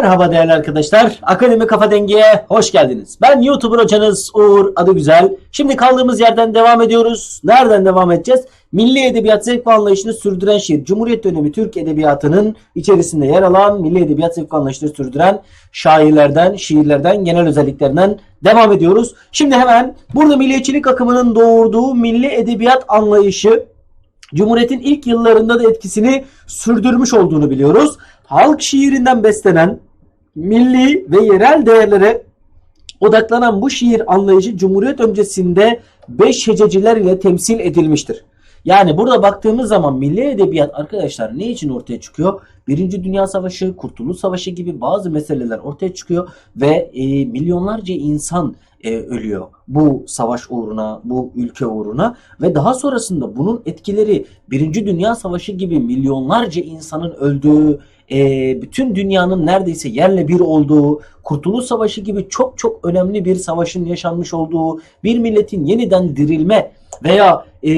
Merhaba değerli arkadaşlar. Akademi Kafa Dengi'ye hoş geldiniz. Ben YouTuber hocanız Uğur Adı Güzel. Şimdi kaldığımız yerden devam ediyoruz. Nereden devam edeceğiz? Milli Edebiyat Zevk ve Anlayışını Sürdüren Şiir. Cumhuriyet dönemi Türk Edebiyatı'nın içerisinde yer alan Milli Edebiyat Zevk ve Anlayışını sürdüren şairlerden, şiirlerden, genel özelliklerinden devam ediyoruz. Şimdi hemen burada milliyetçilik akımının doğurduğu milli edebiyat anlayışı Cumhuriyet'in ilk yıllarında da etkisini sürdürmüş olduğunu biliyoruz. Halk şiirinden beslenen milli ve yerel değerlere odaklanan bu şiir anlayışı Cumhuriyet öncesinde beş hececiler ile temsil edilmiştir. Yani burada baktığımız zaman milli edebiyat arkadaşlar ne için ortaya çıkıyor? Birinci Dünya Savaşı, Kurtuluş Savaşı gibi bazı meseleler ortaya çıkıyor ve e, milyonlarca insan e, ölüyor bu savaş uğruna, bu ülke uğruna ve daha sonrasında bunun etkileri Birinci Dünya Savaşı gibi milyonlarca insanın öldüğü, e, bütün dünyanın neredeyse yerle bir olduğu, Kurtuluş Savaşı gibi çok çok önemli bir savaşın yaşanmış olduğu, bir milletin yeniden dirilme veya e,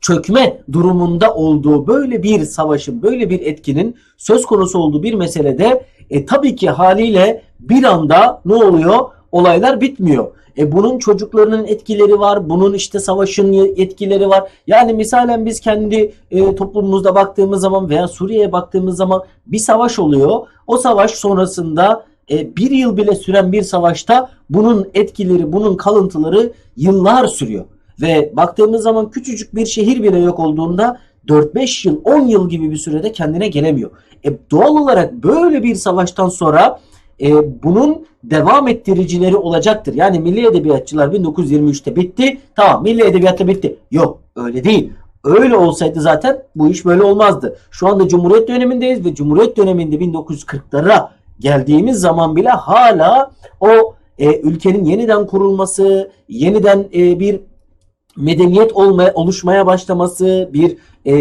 çökme durumunda olduğu böyle bir savaşın, böyle bir etkinin söz konusu olduğu bir meselede e, tabii ki haliyle bir anda ne oluyor? Olaylar bitmiyor. E bunun çocuklarının etkileri var, bunun işte savaşın etkileri var. Yani misalen biz kendi e, toplumumuzda baktığımız zaman veya Suriye'ye baktığımız zaman bir savaş oluyor. O savaş sonrasında e, bir yıl bile süren bir savaşta bunun etkileri, bunun kalıntıları yıllar sürüyor. Ve baktığımız zaman küçücük bir şehir bile yok olduğunda 4-5 yıl, 10 yıl gibi bir sürede kendine gelemiyor. E, doğal olarak böyle bir savaştan sonra e, bunun devam ettiricileri olacaktır. Yani milli edebiyatçılar 1923'te bitti. Tamam milli edebiyatta bitti. Yok öyle değil. Öyle olsaydı zaten bu iş böyle olmazdı. Şu anda Cumhuriyet dönemindeyiz ve Cumhuriyet döneminde 1940'lara geldiğimiz zaman bile hala o e, ülkenin yeniden kurulması, yeniden e, bir medeniyet olmaya, oluşmaya başlaması bir e,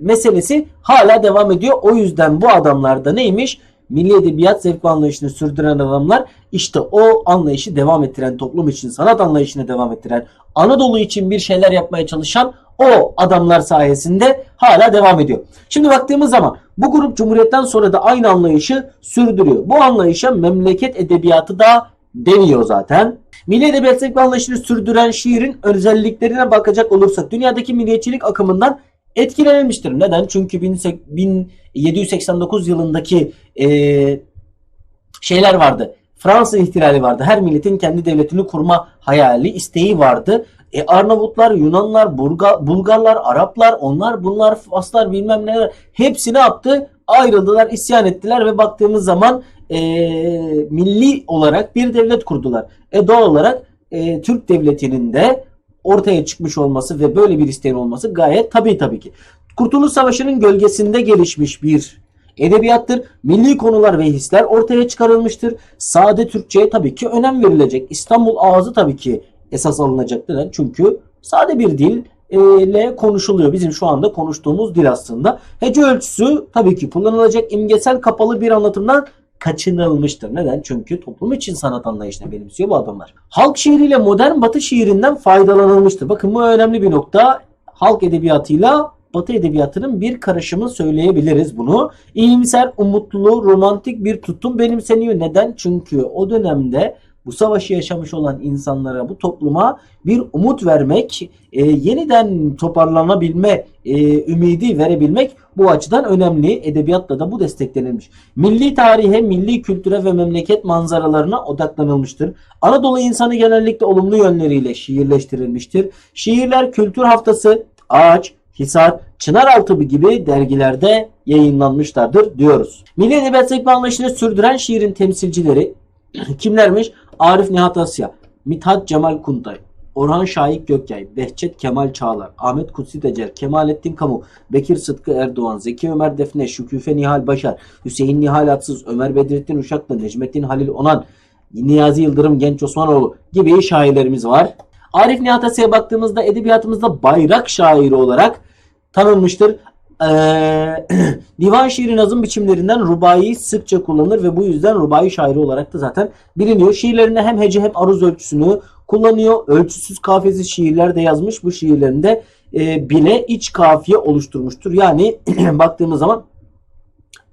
meselesi hala devam ediyor. O yüzden bu adamlar da neymiş? Milli edebiyat zevk anlayışını sürdüren adamlar işte o anlayışı devam ettiren, toplum için sanat anlayışını devam ettiren, Anadolu için bir şeyler yapmaya çalışan o adamlar sayesinde hala devam ediyor. Şimdi baktığımız zaman bu grup Cumhuriyet'ten sonra da aynı anlayışı sürdürüyor. Bu anlayışa memleket edebiyatı da deniyor zaten. Milli edebiyat zevk anlayışını sürdüren şiirin özelliklerine bakacak olursak dünyadaki milliyetçilik akımından etkilenilmiştir. Neden? Çünkü 1789 yılındaki e, şeyler vardı. Fransız ihtilali vardı. Her milletin kendi devletini kurma hayali, isteği vardı. E, Arnavutlar, Yunanlar, Burga, Bulgarlar, Araplar, onlar bunlar, Faslar bilmem neler hepsi ne yaptı? Ayrıldılar, isyan ettiler ve baktığımız zaman e, milli olarak bir devlet kurdular. E doğal olarak e, Türk devletinin de ortaya çıkmış olması ve böyle bir isteğin olması gayet tabii tabii ki. Kurtuluş Savaşı'nın gölgesinde gelişmiş bir edebiyattır. Milli konular ve hisler ortaya çıkarılmıştır. Sade Türkçe'ye tabii ki önem verilecek. İstanbul ağzı tabii ki esas alınacak. Neden? Çünkü sade bir dil ile konuşuluyor. Bizim şu anda konuştuğumuz dil aslında. Hece ölçüsü tabii ki kullanılacak imgesel kapalı bir anlatımdan kaçınılmıştır. Neden? Çünkü toplum için sanat anlayışını benimsiyor bu adamlar. Halk şiiriyle modern batı şiirinden faydalanılmıştır. Bakın bu önemli bir nokta. Halk edebiyatıyla Batı edebiyatının bir karışımı söyleyebiliriz bunu. İyimser, umutlu, romantik bir tutum benimseniyor. Neden? Çünkü o dönemde bu savaşı yaşamış olan insanlara, bu topluma bir umut vermek, e, yeniden toparlanabilme e, ümidi verebilmek bu açıdan önemli. Edebiyatla da bu desteklenilmiş. Milli tarihe, milli kültüre ve memleket manzaralarına odaklanılmıştır. Anadolu insanı genellikle olumlu yönleriyle şiirleştirilmiştir. Şiirler Kültür Haftası, Ağaç, Hisar, Çınaraltı gibi dergilerde yayınlanmışlardır diyoruz. Milli Edebiyat Sekme anlayışını sürdüren şiirin temsilcileri kimlermiş? Arif Nihat Asya, Mithat Cemal Kuntay, Orhan Şahik Gökyay, Behçet Kemal Çağlar, Ahmet Kutsi Tecer, Kemalettin Kamu, Bekir Sıtkı Erdoğan, Zeki Ömer Defne, Şüküfe Nihal Başar, Hüseyin Nihal Atsız, Ömer Bedrettin Uşaklı, Necmettin Halil Onan, Niyazi Yıldırım Genç Osmanoğlu gibi şairlerimiz var. Arif Nihat Asya'ya baktığımızda edebiyatımızda bayrak şairi olarak tanınmıştır. Ee, divan şiiri nazım biçimlerinden rubayı sıkça kullanır ve bu yüzden rubai şairi olarak da zaten biliniyor. Şiirlerinde hem hece hem aruz ölçüsünü kullanıyor. Ölçüsüz kafiyesiz şiirler de yazmış. Bu şiirlerinde e, bile iç kafiye oluşturmuştur. Yani baktığımız zaman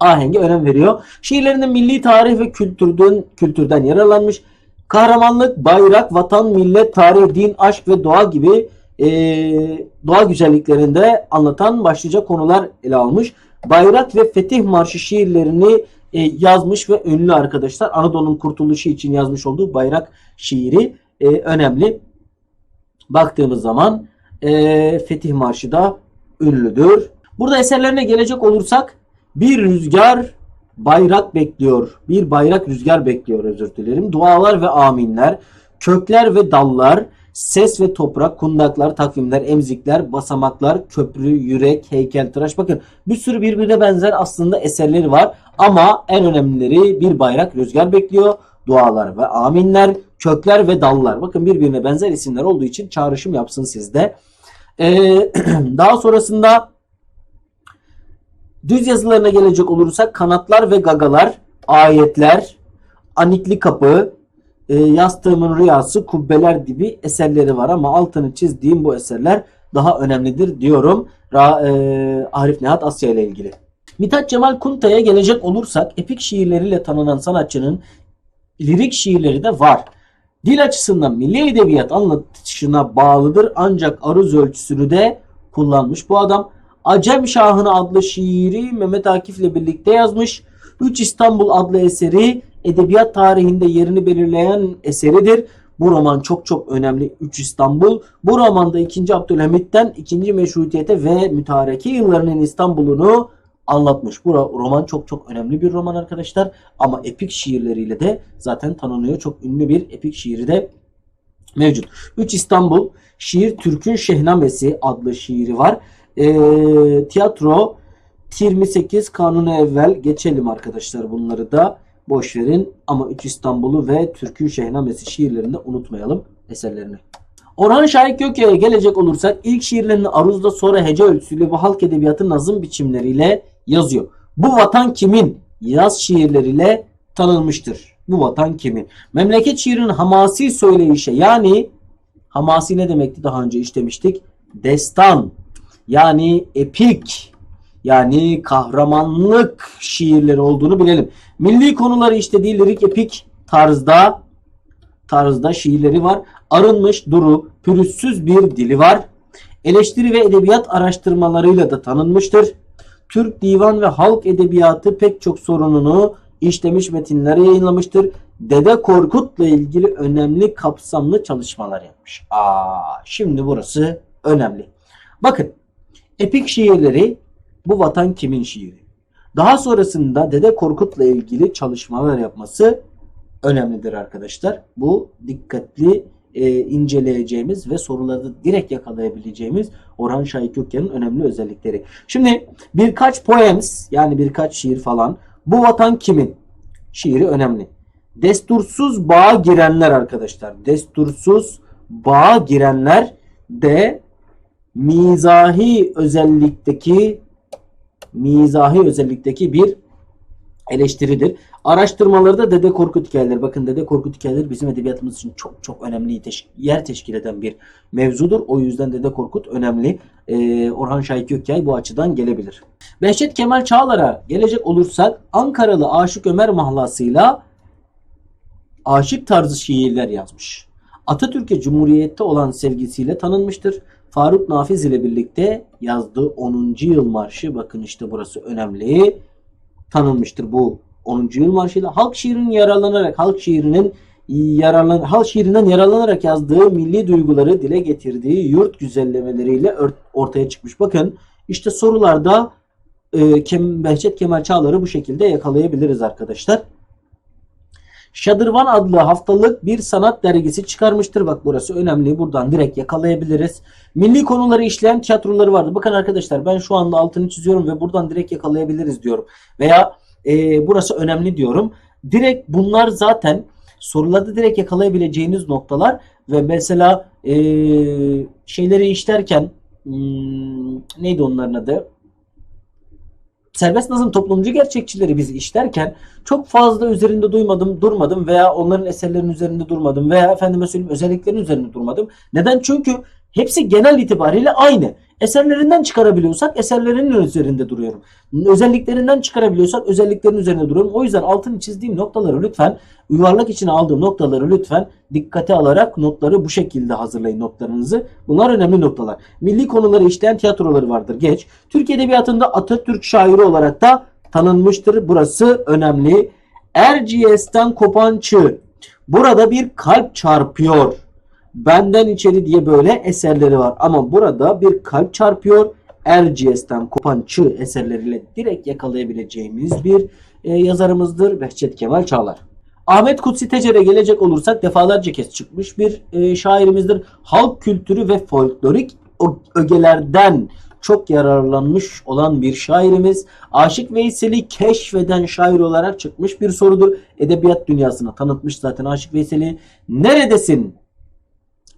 ahenge önem veriyor. Şiirlerinde milli tarih ve kültürden kültürden yararlanmış. Kahramanlık, bayrak, vatan, millet, tarih, din, aşk ve doğa gibi e, doğa güzelliklerinde anlatan başlıca konular ele almış. Bayrak ve Fetih Marşı şiirlerini e, yazmış ve ünlü arkadaşlar. Anadolu'nun kurtuluşu için yazmış olduğu bayrak şiiri e, önemli. Baktığımız zaman e, Fetih Marşı da ünlüdür. Burada eserlerine gelecek olursak bir rüzgar bayrak bekliyor. Bir bayrak rüzgar bekliyor özür dilerim. Dualar ve aminler, kökler ve dallar, ses ve toprak, kundaklar, takvimler, emzikler, basamaklar, köprü, yürek, heykeltıraş. Bakın bir sürü birbirine benzer aslında eserleri var. Ama en önemlileri bir bayrak rüzgar bekliyor. Dualar ve aminler, kökler ve dallar. Bakın birbirine benzer isimler olduğu için çağrışım yapsın sizde. Ee, daha sonrasında düz yazılarına gelecek olursak kanatlar ve gagalar, ayetler, anikli kapı, e, yastığımın rüyası, kubbeler gibi eserleri var ama altını çizdiğim bu eserler daha önemlidir diyorum. Ra, e, Arif Nihat Asya ile ilgili. Mithat Cemal Kunta'ya gelecek olursak epik şiirleriyle tanınan sanatçının lirik şiirleri de var. Dil açısından milli edebiyat anlatışına bağlıdır ancak aruz ölçüsünü de kullanmış bu adam. Acem Şahını adlı şiiri Mehmet Akif ile birlikte yazmış. Üç İstanbul adlı eseri edebiyat tarihinde yerini belirleyen eseridir. Bu roman çok çok önemli. Üç İstanbul. Bu romanda 2. Abdülhamit'ten 2. Meşrutiyete ve mütareke yıllarının İstanbul'unu anlatmış. Bu ro- roman çok çok önemli bir roman arkadaşlar. Ama epik şiirleriyle de zaten tanınıyor. Çok ünlü bir epik şiiri de mevcut. 3 İstanbul Şiir Türk'ün Şehnamesi adlı şiiri var. Ee, tiyatro 28 Kanunu Evvel geçelim arkadaşlar bunları da boş verin ama 3 İstanbul'u ve Türk'ün Şehnamesi şiirlerini unutmayalım eserlerini. Orhan Şahik Gökya'ya gelecek olursak ilk şiirlerini aruzda sonra hece ölçüsüyle ve halk edebiyatı nazım biçimleriyle yazıyor. Bu vatan kimin? Yaz şiirleriyle tanınmıştır. Bu vatan kimin? Memleket şiirinin hamasi söyleyişe yani hamasi ne demekti daha önce işlemiştik? Destan yani epik yani kahramanlık şiirleri olduğunu bilelim. Milli konuları işlediği lirik epik tarzda tarzda şiirleri var. Arınmış, duru, pürüzsüz bir dili var. Eleştiri ve edebiyat araştırmalarıyla da tanınmıştır. Türk divan ve halk edebiyatı pek çok sorununu işlemiş metinler yayınlamıştır. Dede Korkut'la ilgili önemli kapsamlı çalışmalar yapmış. Aa, şimdi burası önemli. Bakın epik şiirleri bu vatan kimin şiiri? Daha sonrasında Dede Korkut'la ilgili çalışmalar yapması önemlidir arkadaşlar. Bu dikkatli e, inceleyeceğimiz ve soruları direkt yakalayabileceğimiz Orhan Şahik Gökya'nın önemli özellikleri. Şimdi birkaç poems yani birkaç şiir falan bu vatan kimin? Şiiri önemli. Destursuz bağa girenler arkadaşlar. Destursuz bağa girenler de mizahi özellikteki mizahi özellikteki bir eleştiridir. Araştırmaları da Dede Korkut hikayeleri. Bakın Dede Korkut hikayeleri bizim edebiyatımız için çok çok önemli yer teşkil eden bir mevzudur. O yüzden Dede Korkut önemli. Ee, Orhan Şahik Gökyay bu açıdan gelebilir. Behçet Kemal Çağlar'a gelecek olursak Ankaralı Aşık Ömer mahlasıyla aşık tarzı şiirler yazmış. Atatürk'e Cumhuriyette olan sevgisiyle tanınmıştır. Faruk Nafiz ile birlikte yazdığı 10. yıl marşı bakın işte burası önemli tanınmıştır bu 10. yıl marşıyla. Halk şiirinin yararlanarak halk şiirinin yararlan halk şiirinden yararlanarak yazdığı milli duyguları dile getirdiği yurt güzellemeleriyle ortaya çıkmış. Bakın işte sorularda e, Kem, Behçet Kemal Çağlar'ı bu şekilde yakalayabiliriz arkadaşlar. Şadırvan adlı haftalık bir sanat dergisi çıkarmıştır. Bak burası önemli. Buradan direkt yakalayabiliriz. Milli konuları işleyen tiyatroları vardı. Bakın arkadaşlar ben şu anda altını çiziyorum ve buradan direkt yakalayabiliriz diyorum. Veya e, burası önemli diyorum. Direkt bunlar zaten sorularda direkt yakalayabileceğiniz noktalar ve mesela e, şeyleri işlerken hmm, neydi onların adı? Serbest nazım toplumcu gerçekçileri biz işlerken çok fazla üzerinde duymadım, durmadım veya onların eserlerinin üzerinde durmadım veya efendime söyleyeyim özelliklerin üzerinde durmadım. Neden? Çünkü hepsi genel itibariyle aynı. Eserlerinden çıkarabiliyorsak eserlerinin üzerinde duruyorum. Özelliklerinden çıkarabiliyorsak özelliklerin üzerinde duruyorum. O yüzden altını çizdiğim noktaları lütfen yuvarlak içine aldığım noktaları lütfen dikkate alarak notları bu şekilde hazırlayın notlarınızı. Bunlar önemli noktalar. Milli konuları işleyen tiyatroları vardır. Geç. Türk Edebiyatı'nda Atatürk şairi olarak da tanınmıştır. Burası önemli. Erciyes'ten kopan çığ. Burada bir kalp çarpıyor. Benden içeri diye böyle eserleri var. Ama burada bir kalp çarpıyor. Erciyes'ten kopan çığ eserleriyle direkt yakalayabileceğimiz bir e, yazarımızdır Behçet Kemal Çağlar. Ahmet Kutsi Tecer'e gelecek olursak defalarca kez çıkmış bir e, şairimizdir. Halk kültürü ve folklorik ögelerden çok yararlanmış olan bir şairimiz. Aşık Veysel'i keşfeden şair olarak çıkmış bir sorudur. Edebiyat dünyasına tanıtmış zaten Aşık Veysel'i. Neredesin?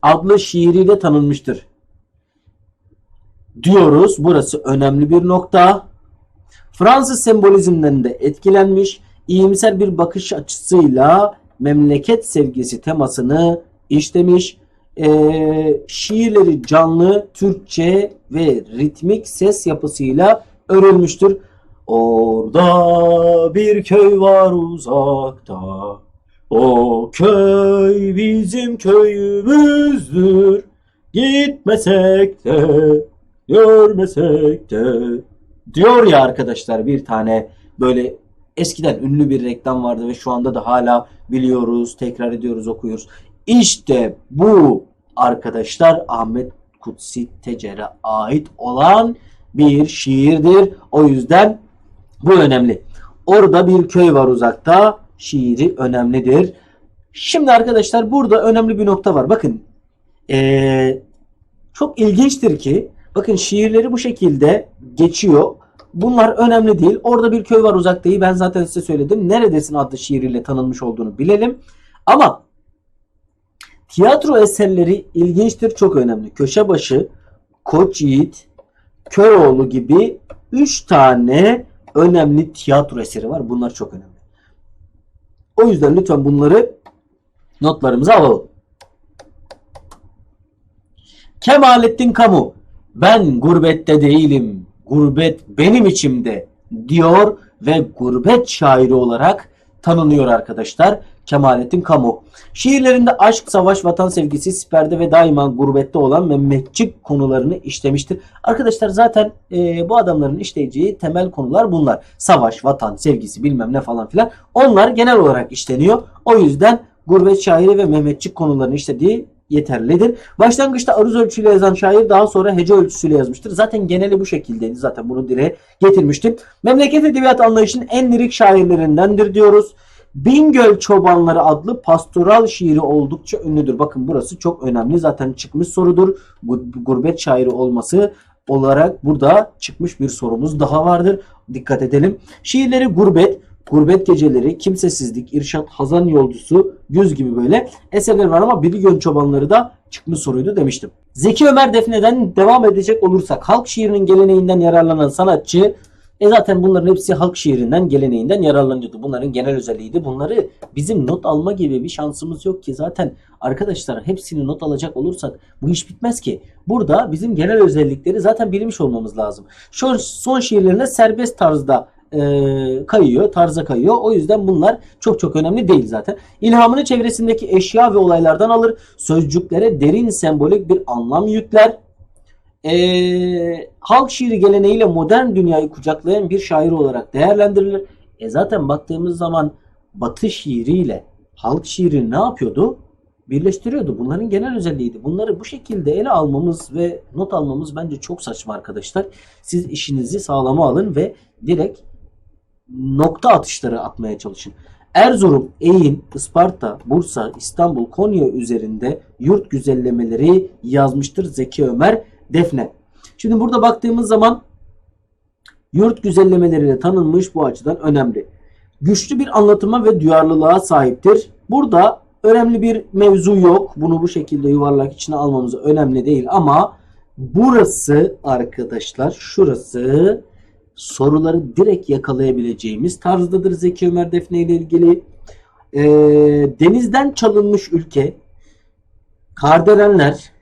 Adlı şiiriyle tanınmıştır. Diyoruz. Burası önemli bir nokta. Fransız sembolizmden de etkilenmiş, iyimser bir bakış açısıyla memleket sevgisi temasını işlemiş. Ee, şiirleri canlı, Türkçe ve ritmik ses yapısıyla örülmüştür. Orada bir köy var uzakta. O köy bizim köyümüzdür. Gitmesek de, görmesek de. Diyor ya arkadaşlar bir tane böyle eskiden ünlü bir reklam vardı ve şu anda da hala biliyoruz, tekrar ediyoruz, okuyoruz. İşte bu arkadaşlar Ahmet Kutsi Tecer'e ait olan bir şiirdir. O yüzden bu önemli. Orada bir köy var uzakta. Şiiri önemlidir. Şimdi arkadaşlar burada önemli bir nokta var. Bakın ee, çok ilginçtir ki bakın şiirleri bu şekilde geçiyor. Bunlar önemli değil. Orada bir köy var uzaktayı ben zaten size söyledim. Neredesin adlı şiiriyle tanınmış olduğunu bilelim. Ama tiyatro eserleri ilginçtir, çok önemli. Köşebaşı, Koç Yiğit, Köroğlu gibi 3 tane önemli tiyatro eseri var. Bunlar çok önemli. O yüzden lütfen bunları notlarımıza alalım. Kemalettin Kamu ben gurbette değilim. Gurbet benim içimde diyor ve gurbet şairi olarak tanınıyor arkadaşlar. Kemalettin Kamu. Şiirlerinde aşk, savaş, vatan sevgisi, siperde ve daima gurbette olan Mehmetçik konularını işlemiştir. Arkadaşlar zaten e, bu adamların işleyeceği temel konular bunlar. Savaş, vatan, sevgisi bilmem ne falan filan. Onlar genel olarak işleniyor. O yüzden gurbet şairi ve Mehmetçik konularını işlediği yeterlidir. Başlangıçta aruz ölçüsüyle yazan şair daha sonra hece ölçüsüyle yazmıştır. Zaten geneli bu şekildeydi. Zaten bunu dile getirmiştim. Memleket edebiyat anlayışının en lirik şairlerindendir diyoruz. Bingöl Çobanları adlı pastoral şiiri oldukça ünlüdür. Bakın burası çok önemli. Zaten çıkmış sorudur. Gu- Gurbet şairi olması olarak burada çıkmış bir sorumuz daha vardır. Dikkat edelim. Şiirleri gurbet, gurbet geceleri, kimsesizlik, irşat, hazan yolcusu, güz gibi böyle eserler var ama Bingöl Çobanları da çıkmış soruydu demiştim. Zeki Ömer Defne'den devam edecek olursak halk şiirinin geleneğinden yararlanan sanatçı e zaten bunların hepsi halk şiirinden, geleneğinden yararlanıyordu. Bunların genel özelliğiydi. Bunları bizim not alma gibi bir şansımız yok ki. Zaten arkadaşlar hepsini not alacak olursak bu iş bitmez ki. Burada bizim genel özellikleri zaten bilmiş olmamız lazım. Şu son şiirlerine serbest tarzda e, kayıyor, tarza kayıyor. O yüzden bunlar çok çok önemli değil zaten. İlhamını çevresindeki eşya ve olaylardan alır. Sözcüklere derin sembolik bir anlam yükler. Ee, halk şiiri geleneğiyle modern dünyayı kucaklayan bir şair olarak değerlendirilir. E zaten baktığımız zaman Batı şiiriyle halk şiiri ne yapıyordu? Birleştiriyordu. Bunların genel özelliğiydi. Bunları bu şekilde ele almamız ve not almamız bence çok saçma arkadaşlar. Siz işinizi sağlama alın ve direkt nokta atışları atmaya çalışın. Erzurum, Eğin, Isparta, Bursa, İstanbul, Konya üzerinde yurt güzellemeleri yazmıştır Zeki Ömer Defne. Şimdi burada baktığımız zaman yurt güzellemeleriyle tanınmış bu açıdan önemli. Güçlü bir anlatıma ve duyarlılığa sahiptir. Burada önemli bir mevzu yok. Bunu bu şekilde yuvarlak içine almamız önemli değil ama burası arkadaşlar şurası soruları direkt yakalayabileceğimiz tarzdadır Zeki Ömer Defne ile ilgili. Ee, denizden çalınmış ülke, Kardelenler,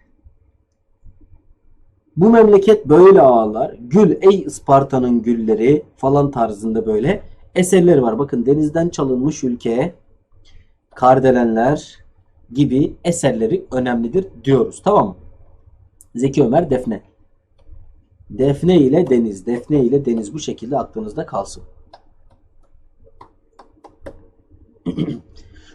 Bu memleket böyle ağlar. Gül ey Isparta'nın gülleri falan tarzında böyle eserleri var. Bakın denizden çalınmış ülkeye Kardelenler gibi eserleri önemlidir diyoruz. Tamam mı? Zeki Ömer Defne. Defne ile deniz. Defne ile deniz bu şekilde aklınızda kalsın.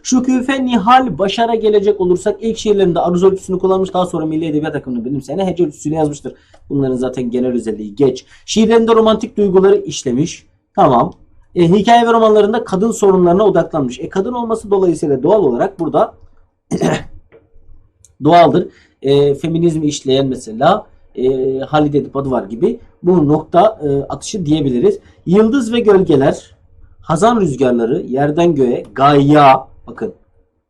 Şüküfe Nihal Başar'a gelecek olursak ilk şiirlerinde aruz ölçüsünü kullanmış daha sonra Milli Edebiyat akımını benimseyene hece ölçüsüyle yazmıştır. Bunların zaten genel özelliği geç. Şiirlerinde romantik duyguları işlemiş. Tamam. E, hikaye ve romanlarında kadın sorunlarına odaklanmış. E, kadın olması dolayısıyla doğal olarak burada doğaldır. E, feminizmi işleyen mesela e, Halide Edip adı var gibi bu nokta e, atışı diyebiliriz. Yıldız ve gölgeler, hazan rüzgarları, yerden göğe, gaya bakın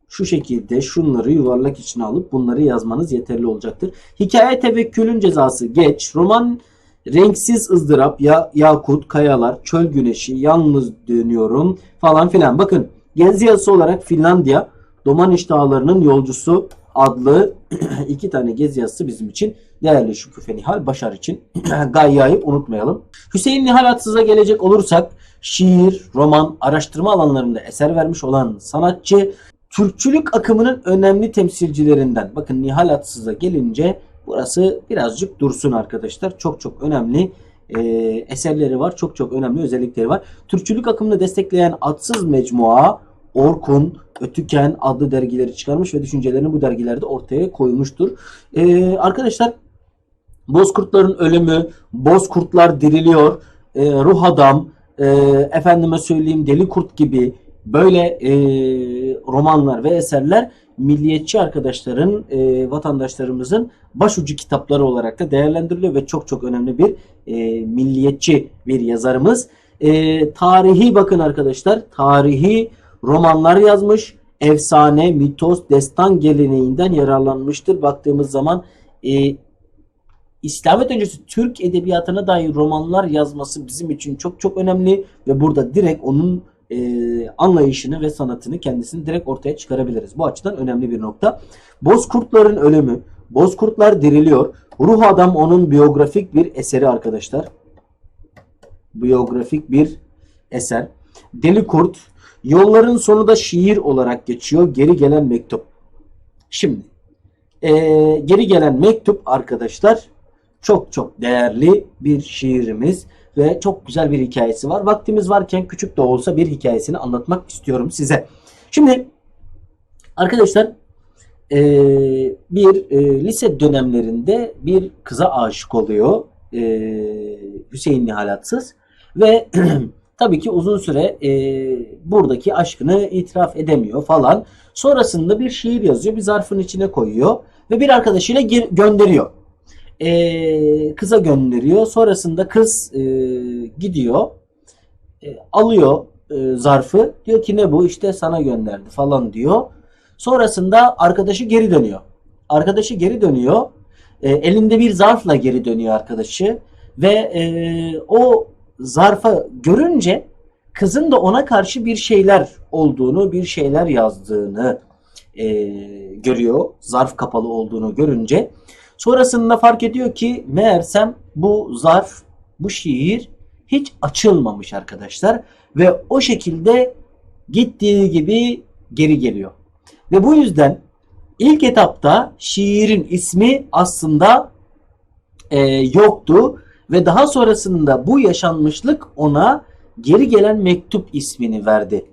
şu şekilde şunları yuvarlak içine alıp bunları yazmanız yeterli olacaktır. Hikaye tevekkülün cezası geç. Roman renksiz ızdırap, ya, yakut, kayalar, çöl güneşi, yalnız dönüyorum falan filan. Bakın gezi yazısı olarak Finlandiya, Domaniş Dağları'nın yolcusu adlı iki tane gezi yazısı bizim için değerli Şükrü Nihal Başar için Gayya'yı unutmayalım. Hüseyin Nihal Atsız'a gelecek olursak şiir, roman, araştırma alanlarında eser vermiş olan sanatçı Türkçülük akımının önemli temsilcilerinden. Bakın Nihal Atsız'a gelince burası birazcık dursun arkadaşlar. Çok çok önemli e, eserleri var. Çok çok önemli özellikleri var. Türkçülük akımını destekleyen Atsız Mecmua, Orkun, Ötüken adlı dergileri çıkarmış ve düşüncelerini bu dergilerde ortaya koymuştur. E, arkadaşlar Bozkurtların ölümü, Bozkurtlar diriliyor, e, Ruh Adam, e, efendime söyleyeyim Deli Kurt gibi böyle e, romanlar ve eserler milliyetçi arkadaşların, e, vatandaşlarımızın başucu kitapları olarak da değerlendiriliyor ve çok çok önemli bir e, milliyetçi bir yazarımız. E, tarihi bakın arkadaşlar, tarihi romanlar yazmış, efsane, mitos, destan geleneğinden yararlanmıştır. Baktığımız zaman e, İslamiyet öncesi Türk edebiyatına dair romanlar yazması bizim için çok çok önemli ve burada direkt onun e, anlayışını ve sanatını kendisini direkt ortaya çıkarabiliriz. Bu açıdan önemli bir nokta. Bozkurtların ölümü, Bozkurtlar diriliyor. Ruh Adam onun biyografik bir eseri arkadaşlar. Biyografik bir eser. Deli Kurt, Yolların sonu da şiir olarak geçiyor. Geri gelen mektup. Şimdi e, geri gelen mektup arkadaşlar çok çok değerli bir şiirimiz ve çok güzel bir hikayesi var. Vaktimiz varken küçük de olsa bir hikayesini anlatmak istiyorum size. Şimdi arkadaşlar e, bir e, lise dönemlerinde bir kıza aşık oluyor e, Hüseyin Nihalatsız ve tabii ki uzun süre e, buradaki aşkını itiraf edemiyor falan. Sonrasında bir şiir yazıyor, bir zarfın içine koyuyor ve bir arkadaşıyla gönderiyor e, kıza gönderiyor. Sonrasında kız e, gidiyor. E, alıyor e, zarfı. Diyor ki ne bu? İşte sana gönderdi falan diyor. Sonrasında arkadaşı geri dönüyor. Arkadaşı geri dönüyor. E, elinde bir zarfla geri dönüyor arkadaşı. Ve e, o zarfa görünce kızın da ona karşı bir şeyler olduğunu, bir şeyler yazdığını e, görüyor. Zarf kapalı olduğunu görünce. Sonrasında fark ediyor ki meğersem bu zarf, bu şiir hiç açılmamış arkadaşlar. Ve o şekilde gittiği gibi geri geliyor. Ve bu yüzden ilk etapta şiirin ismi aslında e, yoktu. Ve daha sonrasında bu yaşanmışlık ona geri gelen mektup ismini verdi.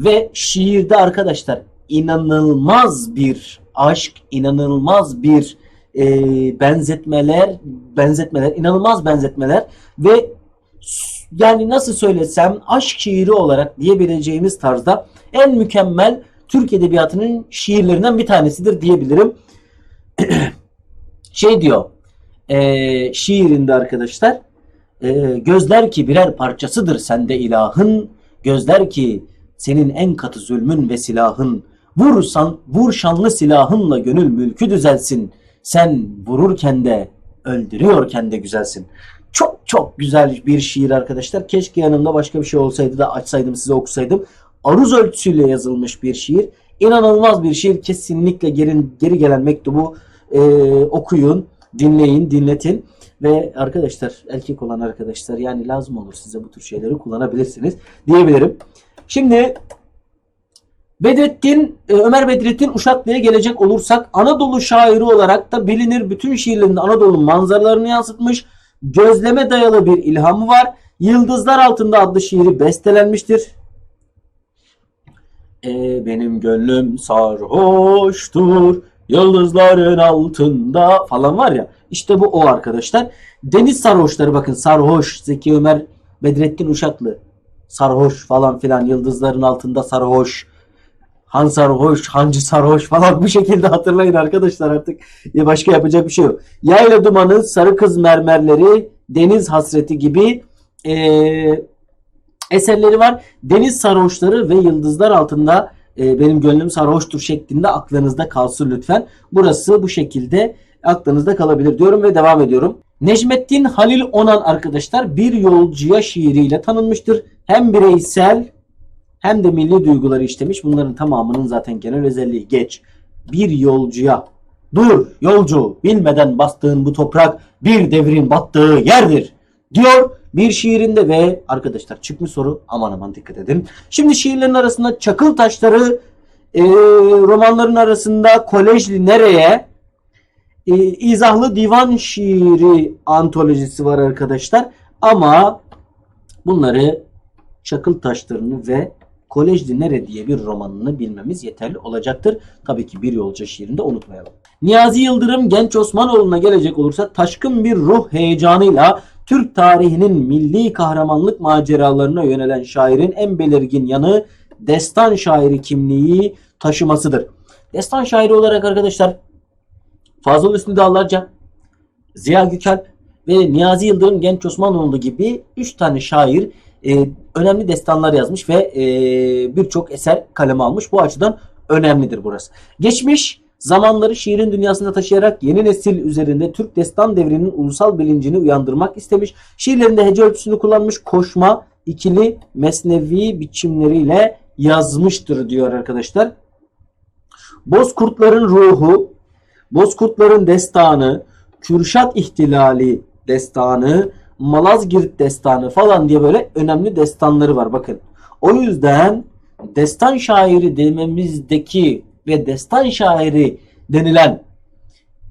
Ve şiirde arkadaşlar inanılmaz bir aşk, inanılmaz bir e, benzetmeler, benzetmeler, inanılmaz benzetmeler ve yani nasıl söylesem aşk şiiri olarak diyebileceğimiz tarzda en mükemmel Türk Edebiyatı'nın şiirlerinden bir tanesidir diyebilirim. şey diyor e, şiirinde arkadaşlar e, gözler ki birer parçasıdır sende ilahın gözler ki senin en katı zulmün ve silahın vursan vur şanlı silahınla gönül mülkü düzelsin.'' Sen vururken de öldürüyorken de güzelsin. Çok çok güzel bir şiir arkadaşlar. Keşke yanımda başka bir şey olsaydı da açsaydım size okusaydım. Aruz ölçüsüyle yazılmış bir şiir. İnanılmaz bir şiir. Kesinlikle geri, geri gelen mektubu e, okuyun. Dinleyin, dinletin ve arkadaşlar erkek olan arkadaşlar yani lazım olur size bu tür şeyleri kullanabilirsiniz diyebilirim. Şimdi Bedrettin, e, Ömer Bedrettin Uşaklı'ya gelecek olursak Anadolu şairi olarak da bilinir. Bütün şiirlerinde Anadolu manzaralarını yansıtmış. Gözleme dayalı bir ilhamı var. Yıldızlar Altında adlı şiiri bestelenmiştir. E, benim gönlüm sarhoştur yıldızların altında falan var ya işte bu o arkadaşlar. Deniz sarhoşları bakın sarhoş Zeki Ömer Bedrettin Uşaklı sarhoş falan filan yıldızların altında sarhoş Han sarhoş, hancı sarhoş falan bu şekilde hatırlayın arkadaşlar artık. Ya başka yapacak bir şey yok. Yayla dumanı, sarı kız mermerleri, deniz hasreti gibi eee, eserleri var. Deniz sarhoşları ve yıldızlar altında e, benim gönlüm sarhoştur şeklinde aklınızda kalsın lütfen. Burası bu şekilde aklınızda kalabilir diyorum ve devam ediyorum. Necmettin Halil Onan arkadaşlar bir yolcuya şiiriyle tanınmıştır. Hem bireysel hem de milli duyguları işlemiş. Bunların tamamının zaten genel özelliği geç. Bir yolcuya dur yolcu bilmeden bastığın bu toprak bir devrin battığı yerdir diyor bir şiirinde ve arkadaşlar çıkmış soru aman aman dikkat edin. Şimdi şiirlerin arasında çakıl taşları e, romanların arasında kolejli nereye e, izahlı divan şiiri antolojisi var arkadaşlar ama bunları çakıl taşlarını ve Kolejli Nere diye bir romanını bilmemiz yeterli olacaktır. Tabii ki bir yolcu şiirinde unutmayalım. Niyazi Yıldırım Genç Osmanoğlu'na gelecek olursa taşkın bir ruh heyecanıyla Türk tarihinin milli kahramanlık maceralarına yönelen şairin en belirgin yanı destan şairi kimliği taşımasıdır. Destan şairi olarak arkadaşlar Fazıl Hüsnü Dağlarca, Ziya Gökalp ve Niyazi Yıldırım Genç Osmanoğlu gibi 3 tane şair e, önemli destanlar yazmış ve e, birçok eser kaleme almış. Bu açıdan önemlidir burası. Geçmiş zamanları şiirin dünyasında taşıyarak yeni nesil üzerinde Türk destan devrinin ulusal bilincini uyandırmak istemiş. Şiirlerinde hece ölçüsünü kullanmış, koşma, ikili, mesnevi biçimleriyle yazmıştır diyor arkadaşlar. Bozkurtların ruhu, Bozkurtların destanı, Kürşat ihtilali destanı, Malazgirt destanı falan diye böyle önemli destanları var bakın. O yüzden destan şairi dememizdeki ve destan şairi denilen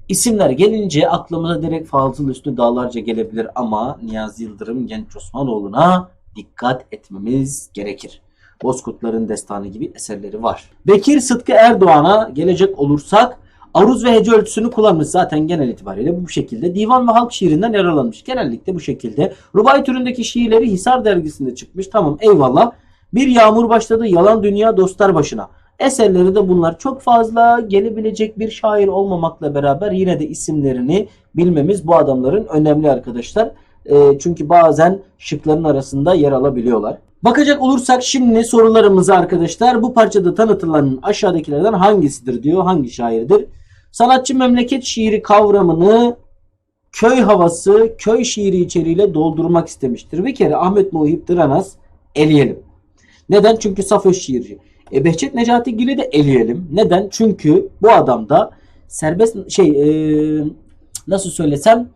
isimler gelince aklımıza direkt Fazıl Üstü Dağlarca gelebilir ama Niyazi Yıldırım Genç Osmanoğlu'na dikkat etmemiz gerekir. Bozkurtların Destanı gibi eserleri var. Bekir Sıtkı Erdoğan'a gelecek olursak aruz ve hece ölçüsünü kullanmış zaten genel itibariyle bu şekilde. Divan ve halk şiirinden yararlanmış. Genellikle bu şekilde. Rubai türündeki şiirleri Hisar dergisinde çıkmış. Tamam eyvallah. Bir yağmur başladı yalan dünya dostlar başına. Eserleri de bunlar çok fazla gelebilecek bir şair olmamakla beraber yine de isimlerini bilmemiz bu adamların önemli arkadaşlar. E, çünkü bazen şıkların arasında yer alabiliyorlar. Bakacak olursak şimdi sorularımıza arkadaşlar bu parçada tanıtılan aşağıdakilerden hangisidir diyor. Hangi şairdir? Sanatçı memleket şiiri kavramını köy havası, köy şiiri içeriğiyle doldurmak istemiştir. Bir kere Ahmet Muhip Dıranas eleyelim. Neden? Çünkü saf öz şiirci. E, Behçet Necati Gil'i de eleyelim. Neden? Çünkü bu adamda serbest şey e, nasıl söylesem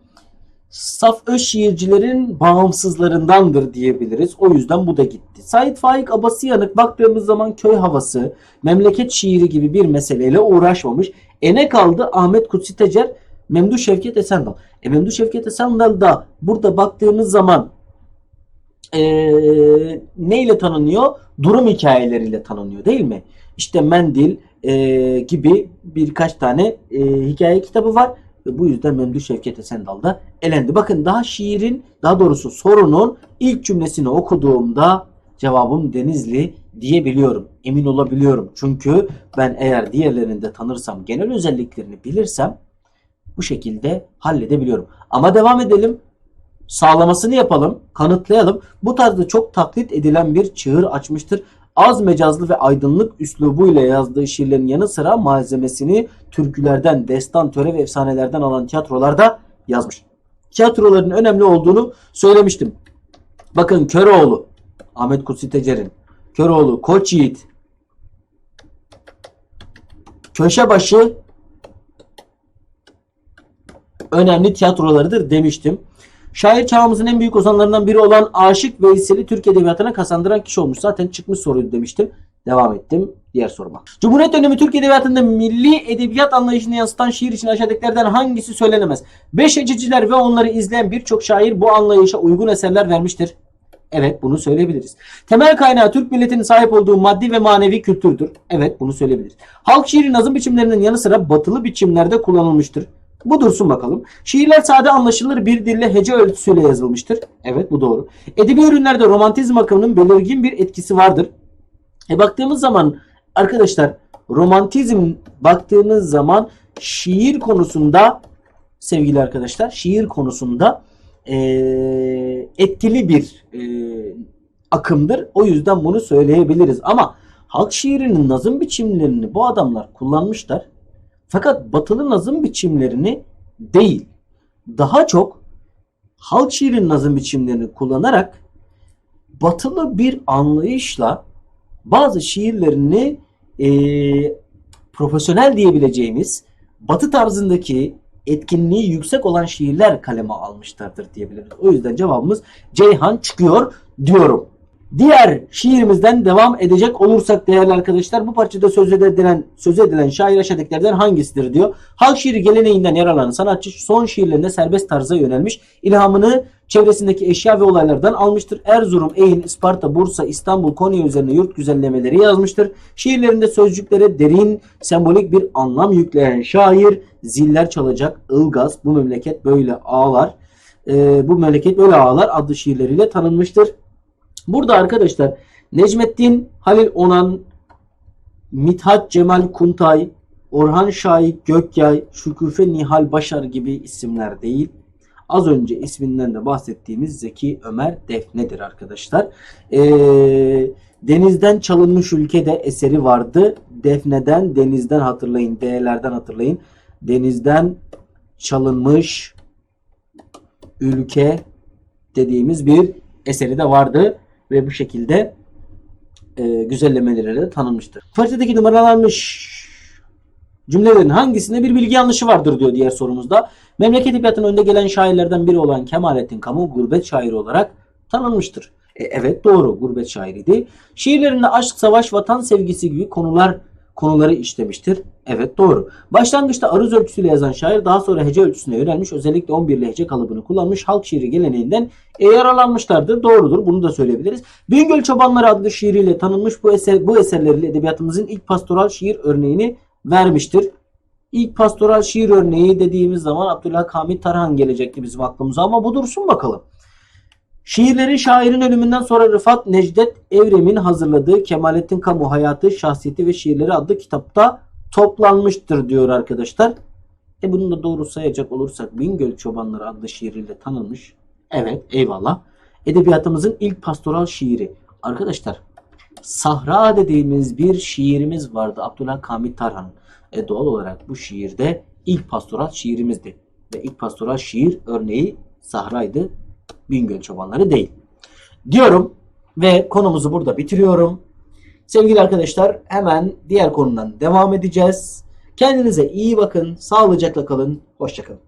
saf öz şiircilerin bağımsızlarındandır diyebiliriz. O yüzden bu da gitti. Said Faik Abasıyanık baktığımız zaman köy havası, memleket şiiri gibi bir meseleyle uğraşmamış. E ne kaldı? Ahmet Kutsi Tecer, Memduh Şevket Esendal. E Memduh Şevket Esendal da burada baktığımız zaman e, neyle tanınıyor? Durum hikayeleriyle tanınıyor değil mi? İşte Mendil e, gibi birkaç tane e, hikaye kitabı var. Ve bu yüzden Memduh Şevket Esendal da elendi. Bakın daha şiirin daha doğrusu sorunun ilk cümlesini okuduğumda cevabım Denizli diyebiliyorum. Emin olabiliyorum. Çünkü ben eğer diğerlerini de tanırsam, genel özelliklerini bilirsem bu şekilde halledebiliyorum. Ama devam edelim. Sağlamasını yapalım, kanıtlayalım. Bu tarzda çok taklit edilen bir çığır açmıştır. Az mecazlı ve aydınlık üslubuyla yazdığı şiirlerin yanı sıra malzemesini türkülerden, destan, töre ve efsanelerden alan tiyatrolarda yazmış. Tiyatroların önemli olduğunu söylemiştim. Bakın Köroğlu, Ahmet Kutsi Tecer'in, Köroğlu, Koç Yiğit, Köşebaşı, önemli tiyatrolarıdır demiştim. Şair çağımızın en büyük ozanlarından biri olan Aşık Veysel'i Türk Edebiyatı'na kazandıran kişi olmuş. Zaten çıkmış soruydu demiştim. Devam ettim diğer soruma. Cumhuriyet dönemi Türk Edebiyatı'nda milli edebiyat anlayışını yansıtan şiir için aşağıdakilerden hangisi söylenemez? Beş hececiler ve onları izleyen birçok şair bu anlayışa uygun eserler vermiştir. Evet bunu söyleyebiliriz. Temel kaynağı Türk milletinin sahip olduğu maddi ve manevi kültürdür. Evet bunu söyleyebiliriz. Halk şiiri nazım biçimlerinin yanı sıra batılı biçimlerde kullanılmıştır. Bu dursun bakalım. Şiirler sade anlaşılır bir dille hece ölçüsüyle yazılmıştır. Evet bu doğru. Edebi ürünlerde romantizm akımının belirgin bir etkisi vardır. E baktığımız zaman arkadaşlar romantizm baktığımız zaman şiir konusunda sevgili arkadaşlar şiir konusunda eee, etkili bir eee, akımdır. O yüzden bunu söyleyebiliriz. Ama halk şiirinin nazım biçimlerini bu adamlar kullanmışlar. Fakat batılı nazım biçimlerini değil. Daha çok halk şiirinin nazım biçimlerini kullanarak batılı bir anlayışla bazı şiirlerini eee, profesyonel diyebileceğimiz batı tarzındaki etkinliği yüksek olan şiirler kaleme almışlardır diyebiliriz. O yüzden cevabımız Ceyhan çıkıyor diyorum. Diğer şiirimizden devam edecek olursak değerli arkadaşlar bu parçada söz edilen, söz edilen şair aşağıdakilerden hangisidir diyor. Halk şiiri geleneğinden yararlanan sanatçı son şiirlerinde serbest tarza yönelmiş. İlhamını çevresindeki eşya ve olaylardan almıştır. Erzurum, Eğin, Isparta, Bursa, İstanbul, Konya üzerine yurt güzellemeleri yazmıştır. Şiirlerinde sözcüklere derin, sembolik bir anlam yükleyen şair ziller çalacak Ilgaz bu memleket böyle ağlar. Ee, bu memleket böyle ağlar adlı şiirleriyle tanınmıştır. Burada arkadaşlar Necmettin Halil Onan, Mithat Cemal Kuntay, Orhan Şahik Gökyay, Şükufe Nihal Başar gibi isimler değil. Az önce isminden de bahsettiğimiz Zeki Ömer Defne'dir arkadaşlar. Ee, Denizden Çalınmış Ülke'de eseri vardı. Defne'den, denizden hatırlayın, D'lerden hatırlayın. Denizden çalınmış ülke dediğimiz bir eseri de vardı ve bu şekilde e, güzellemeleriyle de tanınmıştır. Parçadaki numaralanmış cümlelerin hangisinde bir bilgi yanlışı vardır diyor diğer sorumuzda. Memleket edebiyatının önde gelen şairlerden biri olan Kemalettin Kamu gurbet şairi olarak tanınmıştır. E, evet doğru gurbet şairiydi. Şiirlerinde aşk, savaş, vatan sevgisi gibi konular konuları işlemiştir. Evet doğru. Başlangıçta aruz ölçüsüyle yazan şair daha sonra hece ölçüsüne yönelmiş. Özellikle 11 hece kalıbını kullanmış. Halk şiiri geleneğinden e, yararlanmışlardır. Doğrudur. Bunu da söyleyebiliriz. Bingöl Çobanları adlı şiiriyle tanınmış bu eser bu eserleriyle edebiyatımızın ilk pastoral şiir örneğini vermiştir. İlk pastoral şiir örneği dediğimiz zaman Abdülhak Hamit Tarhan gelecekti bizim aklımıza ama bu dursun bakalım. Şiirleri şairin ölümünden sonra Rıfat Necdet Evrem'in hazırladığı Kemalettin Kamu Hayatı, Şahsiyeti ve Şiirleri adlı kitapta toplanmıştır diyor arkadaşlar. E bunu da doğru sayacak olursak Bingöl Çobanları adlı şiiriyle tanınmış. Evet eyvallah. Edebiyatımızın ilk pastoral şiiri. Arkadaşlar Sahra dediğimiz bir şiirimiz vardı Abdülhak Hamit Tarhan'ın. E doğal olarak bu şiirde ilk pastoral şiirimizdi. Ve ilk pastoral şiir örneği Sahra'ydı. Bingöl Çobanları değil. Diyorum ve konumuzu burada bitiriyorum. Sevgili arkadaşlar hemen diğer konudan devam edeceğiz. Kendinize iyi bakın, sağlıcakla kalın, hoşçakalın.